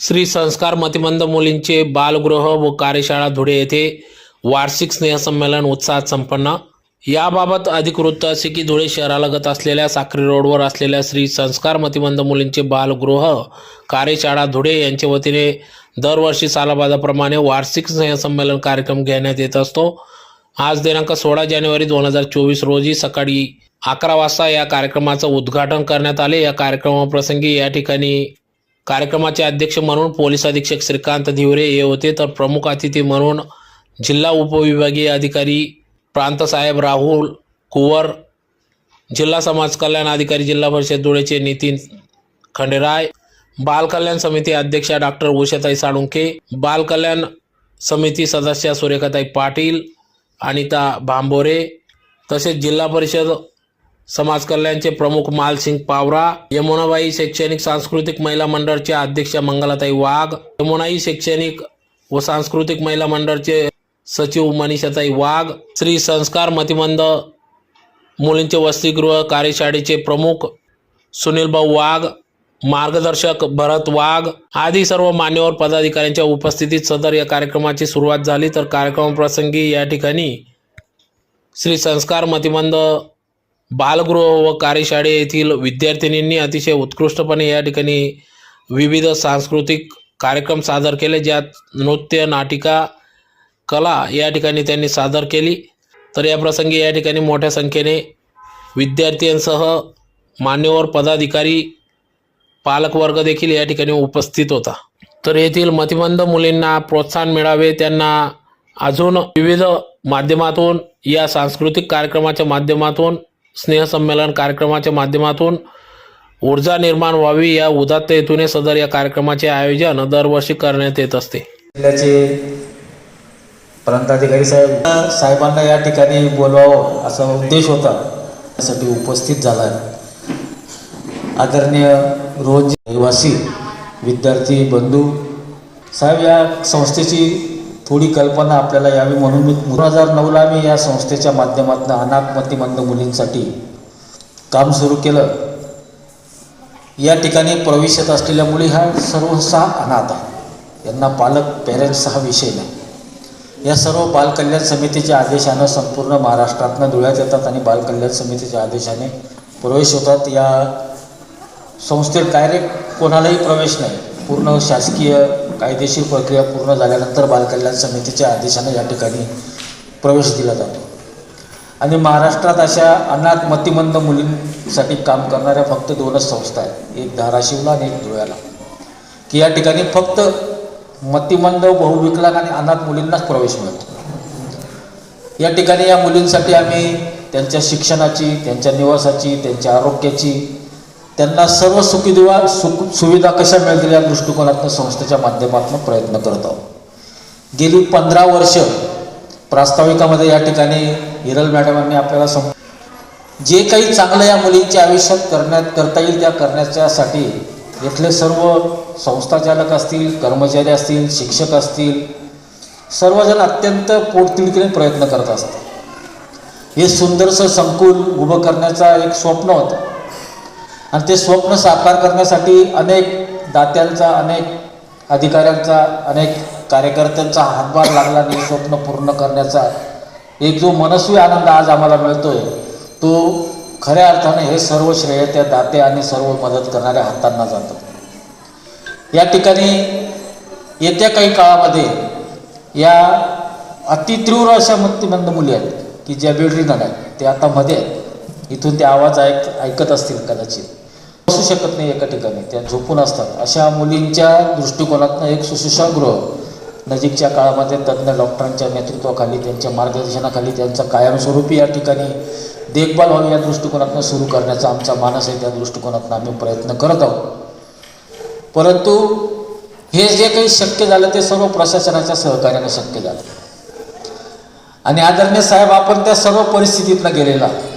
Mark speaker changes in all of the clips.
Speaker 1: श्री संस्कार मतिमंद मुलींचे बालगृह व कार्यशाळा धुळे येथे वार्षिक स्नेहसंमेलन उत्साहात संपन्न. याबाबत अधिक वृत्त असे की धुळे शहरालगत असलेल्या साक्री रोडवर असलेल्या श्री संस्कार मतिमंद मुलींचे बालगृह कार्यशाळा धुळे यांच्या वतीने दरवर्षी सालाबादाप्रमाणे वार्षिक स्नेहसंमेलन कार्यक्रम घेण्यात येत असतो. आज दिनांक सोळा जानेवारी दोन हजार चोवीस रोजी सकाळी अकरा वाजता या कार्यक्रमाचं उद्घाटन करण्यात आले. या कार्यक्रमाप्रसंगी या ठिकाणी कार्यक्रमाचे अध्यक्ष म्हणून पोलीस अधीक्षक श्रीकांत धिवरे हे होते. तर प्रमुख अतिथी म्हणून जिल्हा उपविभागीय अधिकारी प्रांतसाहेब राहुल कुवर जिल्हा समाज कल्याण अधिकारी जिल्हा परिषद धुळेचे नितीन खंडेराय बाल कल्याण समिती अध्यक्षा डॉक्टर उषाताई साळुंके बाल कल्याण समिती सदस्य सुरेखाताई पाटील अनिता भांबोरे तसेच जिल्हा परिषद समाज कल्याणचे प्रमुख मालसिंग पावरा यमुनाबाई शैक्षणिक सांस्कृतिक महिला मंडळच्या अध्यक्षा मंगलाताई वाघ यमुनाई शैक्षणिक व सांस्कृतिक महिला मंडळचे सचिव मनीषाताई वाघ श्री संस्कार मतिमंद मुलींचे वसतिगृह कार्यशाळेचे प्रमुख सुनीलभाऊ वाघ मार्गदर्शक भरत वाघ आदी सर्व मान्यवर पदाधिकाऱ्यांच्या उपस्थितीत सदर या कार्यक्रमाची सुरुवात झाली. तर कार्यक्रमाप्रसंगी या ठिकाणी श्री संस्कार मतिमंद बालगृह व कार्यशाळे येथील विद्यार्थिनींनी अतिशय उत्कृष्टपणे या ठिकाणी विविध सांस्कृतिक कार्यक्रम सादर केले ज्यात नृत्य नाटिका कला या ठिकाणी त्यांनी सादर केली. तर या प्रसंगी या ठिकाणी मोठ्या संख्येने विद्यार्थ्यांसह मान्यवर पदाधिकारी पालकवर्ग देखील या ठिकाणी उपस्थित होता. तर येथील मतिमंद मुलींना प्रोत्साहन मिळावे त्यांना अजून विविध माध्यमातून या सांस्कृतिक कार्यक्रमाच्या माध्यमातून स्नेहसंमेलन कार्यक्रमाच्या माध्यमातून ऊर्जा निर्माण व्हावी या उदात्त हेतूने सदर या कार्यक्रमाचे आयोजन दरवर्षी करण्यात येत असते.
Speaker 2: जिल्ह्याचे प्रांताधिकारी साहेब साहेबांना या ठिकाणी बोलवावं असा उद्देश होता. त्यासाठी उपस्थित झाला आहे आदरणीय रोज रहिवासी विद्यार्थी बंधू साहेब या संस्थेची थोडी कल्पना आपल्याला यावी म्हणून मी दोन हजार नऊला मी या संस्थेच्या माध्यमातून अनाथ मतिमंद मुलींसाठी काम सुरू केलं. या ठिकाणी प्रवेशात असलेल्या मुली ह्या सर्वसा अनाथ आहे. यांना पालक पेरेंट्स हा विषय नाही. या सर्व बालकल्याण समितीच्या आदेशानं संपूर्ण महाराष्ट्रातनं धुळ्यात येतात आणि बालकल्याण समितीच्या आदेशाने प्रवेश होतात. या संस्थेत डायरेक्ट कोणालाही प्रवेश नाही. पूर्ण शासकीय कायदेशीर प्रक्रिया पूर्ण झाल्यानंतर बालकल्याण समितीच्या आदेशाने या ठिकाणी प्रवेश दिला जातो. आणि महाराष्ट्रात अशा अनाथ मतिमंद मुलींसाठी काम करणाऱ्या फक्त दोनच संस्था आहेत. एक धाराशिवला आणि एक धुळ्याला. की या ठिकाणी फक्त मतिमंद बहुविकलांग आणि अनाथ मुलींनाच प्रवेश मिळतो. या ठिकाणी या मुलींसाठी आम्ही त्यांच्या शिक्षणाची त्यांच्या निवासाची त्यांच्या आरोग्याची त्यांना सर्व सुखी दिवा सुख सुविधा कशा मिळतील या दृष्टिकोनातून संस्थेच्या माध्यमातून प्रयत्न करत आहोत. गेली पंधरा वर्ष प्रास्ताविकामध्ये या ठिकाणी हिरल मॅडमांनी आपल्याला सम जे काही चांगलं या मुलींच्या आयुष्यात करण्यात करता येईल त्या करण्याच्यासाठी इथले सर्व संस्थाचालक असतील कर्मचारी असतील शिक्षक असतील सर्वजण अत्यंत पोटतिडकीने प्रयत्न करत असतात. हे सुंदरसं संकुल उभं करण्याचा एक स्वप्न होतं. आणि ते स्वप्न साकार करण्यासाठी अनेक दात्यांचा अनेक अधिकाऱ्यांचा अनेक कार्यकर्त्यांचा हातभार लागला आणि स्वप्न पूर्ण करण्याचा एक जो मनस्वी आनंद आज आम्हाला मिळतोय तो खऱ्या अर्थाने हे सर्व श्रेय त्या दाते आणि सर्व मदत करणाऱ्या हातांना जातं. या ठिकाणी येत्या काही काळामध्ये या अतितीव्र अशा मतिमंद मुली आहेत की ज्या बेडरीनं आहेत ते आता मध्ये आहेत. इथून ते आवाज ऐक ऐकत असतील कदाचित. बसू शकत नाही एका ठिकाणी. त्या झोपून असतात. अशा मुलींच्या दृष्टिकोनातनं एक सुश्रूषागृह नजीकच्या काळामध्ये तज्ज्ञ डॉक्टरांच्या नेतृत्वाखाली त्यांच्या मार्गदर्शनाखाली त्यांचा कायमस्वरूपी या ठिकाणी देखभाल व्हावी या दृष्टिकोनातनं सुरू करण्याचा आमचा मानस आहे. त्या दृष्टिकोनातून आम्ही प्रयत्न करत आहोत. परंतु हे जे काही शक्य झालं ते सर्व प्रशासनाच्या सहकार्याने शक्य झालं. आणि आदरणीय साहेब आपण त्या सर्व परिस्थितीतनं गेलेला आहोत.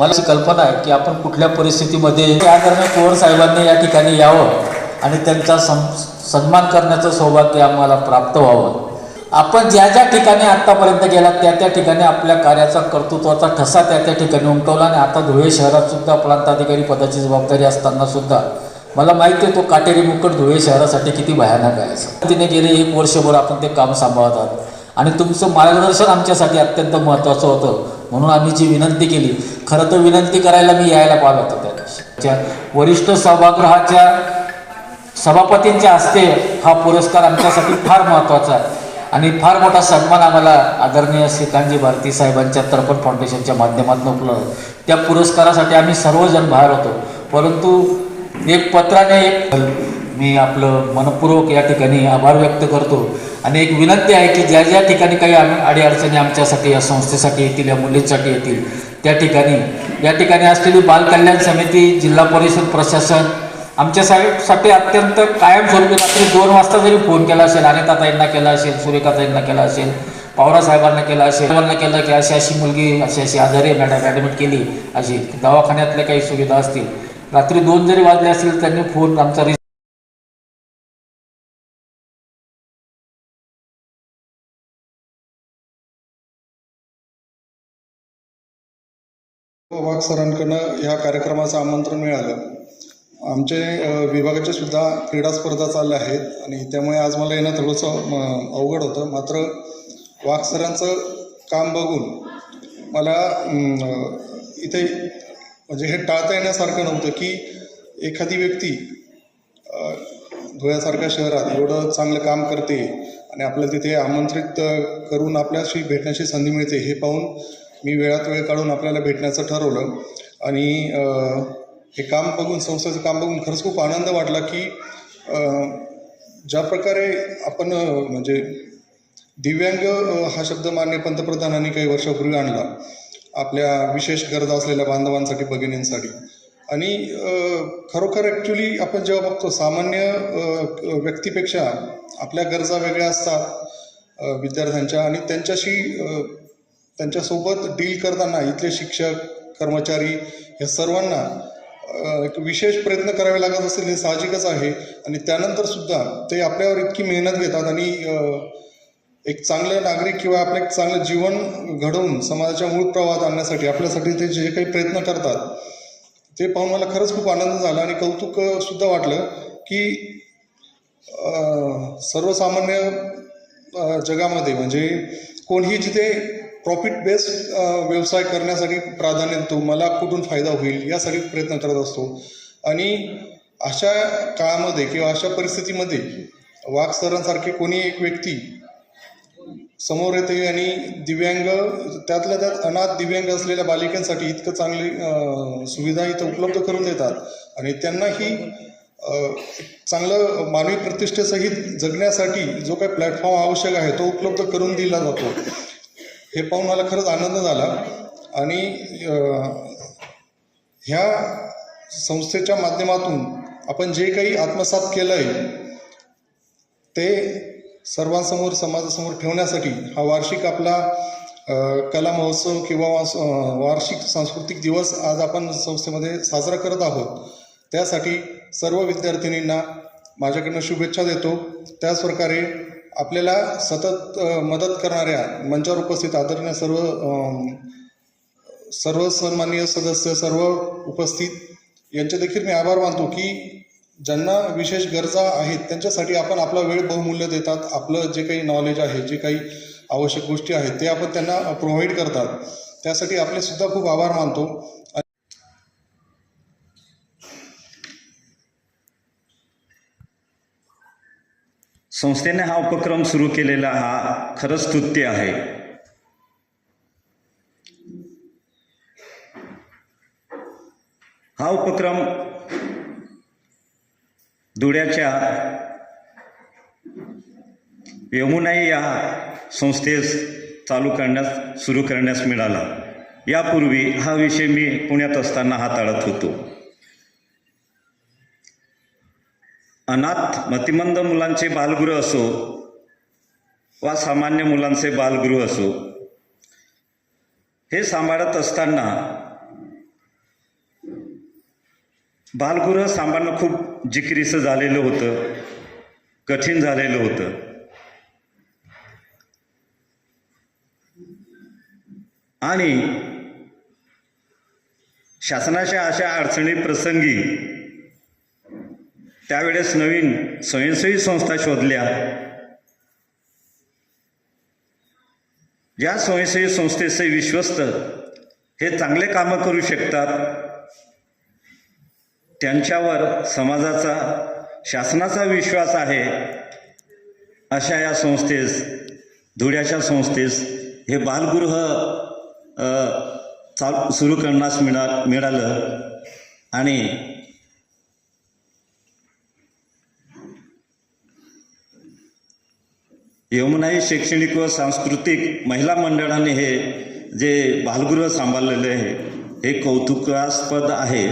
Speaker 2: मला अशी कल्पना आहे की आपण कुठल्या परिस्थितीमध्ये आदरणीय पवार साहेबांनी या ठिकाणी यावं आणि त्यांचा सं सन्मान करण्याचं सौभाग्य आम्हाला प्राप्त व्हावं. आपण ज्या ज्या ठिकाणी आत्तापर्यंत गेला त्या त्या ठिकाणी आपल्या कार्याचा कर्तृत्वाचा ठसा त्या त्या ठिकाणी उमटवला आणि आता धुळे शहरात सुद्धा प्रांताधिकारी पदाची जबाबदारी असताना सुद्धा मला माहिती आहे तो काटेरी मुकट धुळे शहरासाठी किती भयानक आहे. असं. तिने गेले एक वर्षभर आपण ते काम सांभाळतात आणि तुमचं मार्गदर्शन आमच्यासाठी अत्यंत महत्त्वाचं होतं. म्हणून आम्ही जी विनंती केली खरं तर विनंती करायला मी यायला पाहिलं होतं त्या दिवशी वरिष्ठ सभागृहाच्या सभापतींच्या हस्ते हा पुरस्कार आमच्यासाठी फार महत्त्वाचा आहे. आणि फार मोठा सन्मान आम्हाला आदरणीय श्रीकांतजी भारती साहेबांच्या तर्पण फाउंडेशनच्या माध्यमातून उपलब्ध त्या पुरस्कारासाठी आम्ही सर्वजण बाहेर होतो. परंतु एक पत्राने एक मी आपलं मनपूर्वक या ठिकाणी आभार व्यक्त करतो. आणि एक विनंती आहे की ज्या ज्या ठिकाणी काही अडीअडचणी आमच्यासाठी या संस्थेसाठी येतील या मुलींसाठी येतील त्या ठिकाणी या ठिकाणी असलेली बालकल्याण समिती जिल्हा परिषद प्रशासन आमच्या साहेबसाठी अत्यंत कायमस्वरूपी रात्री दोन वाजता जरी फोन केला असेल अनिताताईंना केला असेल सूर्यकाताईंना केला असेल पावरा साहेबांना केला असेल साहेबांना केलं की अशी अशी मुलगी अशी अशी आजारी मॅडम ॲडमिट केली अशी दवाखान्यातल्या काही सुविधा असतील. रात्री दोन जरी वाजले असतील त्यांनी फोन आमचा
Speaker 3: वाघ सरांकडनं ह्या कार्यक्रमाचं आमंत्रण मिळालं. आमचे विभागाचे सुद्धा क्रीडा स्पर्धा चालल्या आहेत आणि त्यामुळे आज मला येणं थोडंसं अवघड होतं. मात्र वाघ सरांचं काम बघून मला इथे म्हणजे हे टाळता येण्यासारखं नव्हतं की एखादी व्यक्ती धुळ्यासारख्या शहरात एवढं चांगलं काम करते आणि आपल्याला तिथे आमंत्रित करून आपल्याशी भेटण्याची संधी मिळते हे पाहून मी वेळात वेळ काढून आपल्याला भेटण्याचं ठरवलं. आणि हे काम बघून संस्थेचं काम बघून खरंच खूप आनंद वाटला की ज्या प्रकारे आपण म्हणजे दिव्यांग हा शब्द मान्य पंतप्रधानांनी काही वर्षापूर्वी आणला. आपल्या विशेष गरजा असलेल्या बांधवांसाठी भगिनींसाठी. आणि खरोखर ॲक्च्युली आपण जेव्हा बघतो सामान्य व्यक्तीपेक्षा आपल्या गरजा वेगळ्या असतात विद्यार्थ्यांच्या. आणि त्यांच्याशी त्यांच्यासोबत डील करताना इथले शिक्षक कर्मचारी या सर्वांना एक विशेष प्रयत्न करावे लागत असतील हे साहजिकच आहे. आणि त्यानंतर सुद्धा ते आपल्यावर इतकी मेहनत घेतात आणि एक चांगलं नागरिक किंवा आपलं एक चांगलं जीवन घडवून समाजाच्या मूळ प्रवाहात आणण्यासाठी आपल्यासाठी ते जे काही प्रयत्न करतात ते पाहून मला खरंच खूप आनंद झाला आणि कौतुक सुद्धा वाटलं की सर्वसामान्य जगामध्ये म्हणजे कोणीही जिथे प्रॉफिट बेस्ड व्यवसाय करण्यासाठी प्राधान्य देतो. मला कुठून फायदा होईल यासाठी प्रयत्न करत असतो. आणि अशा काळामध्ये किंवा अशा परिस्थितीमध्ये वाघ सरांसारखे कोणी एक व्यक्ती समोर येते आणि दिव्यांग त्यातल्या त्यात अनाथ दिव्यांग असलेल्या बालिकांसाठी इतकं चांगली सुविधा इथं उपलब्ध करून देतात. आणि त्यांनाही चांगलं मानवी प्रतिष्ठेसहित जगण्यासाठी जो काही प्लॅटफॉर्म आवश्यक आहे तो उपलब्ध करून दिला जातो. हे पाहून मला खरंच आनंद झाला. आणि ह्या संस्थेच्या माध्यमातून आपण जे काही आत्मसात केलं आहे ते सर्वांसमोर समाजासमोर ठेवण्यासाठी हा वार्षिक आपला कला महोत्सव किंवा वार्षिक सांस्कृतिक दिवस आज आपण संस्थेमध्ये साजरा करत आहोत. त्यासाठी सर्व विद्यार्थिनींना माझ्याकडनं शुभेच्छा देतो. त्याचप्रकारे आपल्याला सतत मदत करणाऱ्या मंचावर उपस्थित आदरणीय सर्व सर्व सन्माननीय सदस्य सर्व उपस्थित यांचे देखील मी आभार मानतो की ज्यांना विशेष गरजा आहेत त्यांच्यासाठी आपण आपला वेळ बहुमूल्य देतात आपलं जे काही नॉलेज आहे जे काही आवश्यक गोष्टी आहेत ते आपण त्यांना प्रोव्हाइड करतात. त्यासाठी आपले सुद्धा खूप आभार मानतो.
Speaker 4: संस्थेने हा उपक्रम सुरू केलेला हा खरंच स्तुत्य आहे. हा उपक्रम धुळ्याच्या यमुनाई या संस्थेस चालू करण्यास सुरू करण्यास मिळाला. यापूर्वी हा विषय मी पुण्यात असताना हाताळत होतो. अनाथ मतिमंद मुलांचे बालगृह असो वा सामान्य मुलांचे बालगृह असो हे सांभाळत असताना बालगृह सांभाळणं खूप जिकिरीचं झालेलं होतं कठीण झालेलं होतं. आणि शासनाच्या अशा अडचणी प्रसंगी त्यावेळेस नवीन स्वयंसेवी संस्था शोधल्या. ज्या स्वयंसेवी संस्थेचे विश्वस्त हे चांगले कामं करू शकतात त्यांच्यावर समाजाचा शासनाचा विश्वास आहे अशा या संस्थेस धुळ्याच्या संस्थेस हे बालगृह चालू चाल सुरू करण्यास मिळा मिळालं. आणि यमुनाई शैक्षणिक व सांस्कृतिक महिला मंडळाने हे जे बालगृह सांभाळलेले आहे हे कौतुकास्पद आहे.